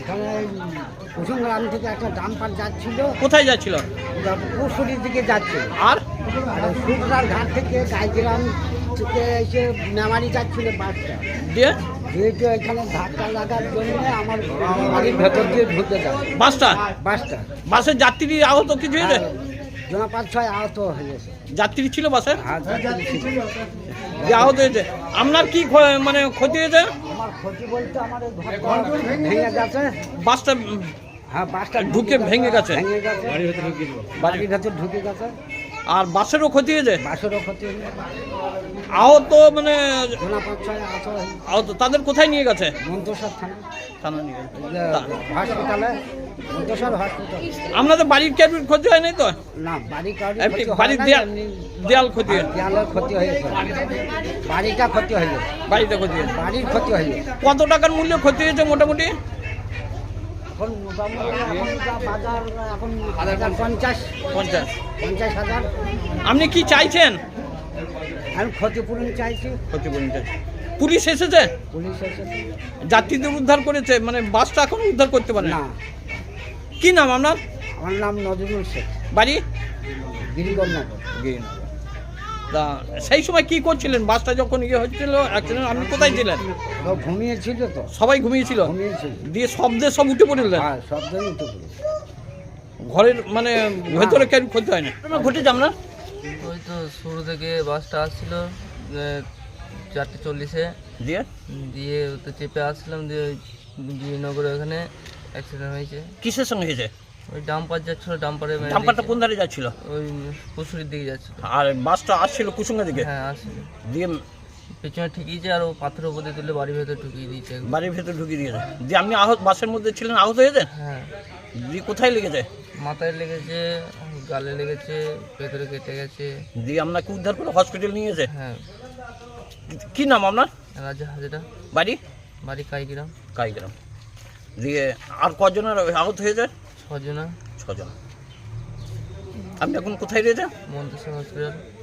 এখানে কুসুমগ্রাম থেকে একটা ডাম্পার যাচ্ছিল। কোথায় যাচ্ছিল? পুরসুরির দিকে যাচ্ছে। আর? সুতরার ঘাট থেকে গাইগ্রাম থেকে এসে মেমারি যাচ্ছিল বাসটা। দিয়ে? যেহেতু এখানে ধাক্কা লাগার জন্য আমার বাড়ির ভেতর দিয়ে ঢুকে যায়। বাসটা? বাসটা। বাসের যাত্রী আহত কিছু হয়েছে? জনা পাঁচ ছয় আহত হয়েছে যাত্রী ছিল বাসে? যাত্রী যে আহত হয়েছে। আপনার কি ক্ষ- মানে ক্ষতি হয়েছে? আমার ক্ষতি বলতে আমার এই ঘরটা ভেঙে গেছে। বাসটা হ্যাঁ বাসটা ঢুকে ভেঙে গেছে? ভেঙে গেছে? বাড়ির ভেতর ঢুকে গেছে। আর বাসেরও ক্ষতি হয়েছে? বাসেরও ক্ষতি হয়েছে। আহত মানে আহত তাদের কোথায় নিয়ে গেছে? মন্তসর থানা। নিয়ে মন্তসর আপনাদের বাড়ির কেউ ক্ষতি হয় নাই তো? না বাড়ির দেয়াল দেয়াল ক্ষতি হয়। দেয়ালের ক্ষতি হয়েছে। বাড়িটা ক্ষতি হয়েছে। বাড়িতে ক্ষতি হয়েছে। বাড়ির ক্ষতি হয়েছে। কত টাকার মূল্য ক্ষতি হয়েছে মোটামুটি? এখন মোটামুটি এখন যা বাজার এখন হাজার পঞ্চাশ। পঞ্চাশ। পঞ্চাশ। হাজার। আপনি কি চাইছেন? আমি ক্ষতিপূরণ চাইছি। ক্ষতিপূরণ চাইছেন পুলিশ এসেছে? পুলিশ এসেছে। যাত্রীদের উদ্ধার করেছে মানে বাসটা এখন উদ্ধার করতে পারে না। কি নাম আপনার? আমার নাম নজরুল শেখ। বাড়ি? গিরিগঞ্জনগর তা সেই সময় কি করছিলেন? বাসটা যখন ইয়ে হচ্ছিল অ্যাক্সিডেন্ট আপনি কোথায় ছিলেন? তো ঘুমিয়েছিল তো। সবাই ঘুমিয়েছিল? ঘুমিয়েছিল। দিয়ে শব্দে সব উঠে পড়লেন? হ্যাঁ সব জনই তো ঘরের মানে ভেতরে কেউ ক্ষতি হয় না? ঘটেছে আপনার? ওই তো শুরু থেকে বাসটা আসছিল চারটে চল্লিশে। দিয়ে? দিয়ে তো চেপে আসছিলাম দিয়ে ওই বিজয়নগরে ওখানে অ্যাক্সিডেন্ট হয়েছে। কিসের সঙ্গে হয়েছে? ওই ডাম্পার যাচ্ছিল ডাম্পারে ডাম্পারটা কোন ধারে যাচ্ছিল? ওই পুকুরির দিকে যাচ্ছিল। আর বাসটা আসছিল কুসুঙ্গা দিকে? হ্যাঁ আসছিল। দিয়ে পেছনে ঠিকইছে আর ও পাথরের উপর তুলে বাড়ির ভেতর ঢুকিয়ে দিয়েছে। বাড়ির ভেতরে ঢুকিয়ে দিয়েছে। দিয়ে আপনি আহত বাসের মধ্যে ছিলেন আহত হয়েছে হ্যাঁ। দিয়ে কোথায় লেগেছে? মাথায় লেগেছে গালে লেগেছে ভেতরে কেটে গেছে। দিয়ে আপনাকে উদ্ধার করে হসপিটাল নিয়ে গেছে? হ্যাঁ। কি নাম আপনার? রাজা হাজরা। বাড়ি? বাড়ি কাইগ্রাম। কাইগ্রাম। দিয়ে আর কজনের আহত হয়েছে? ছজনা। ছজন। আপনি এখন কোথায় রয়েছেন? মন্তেশ্বর হসপিটাল।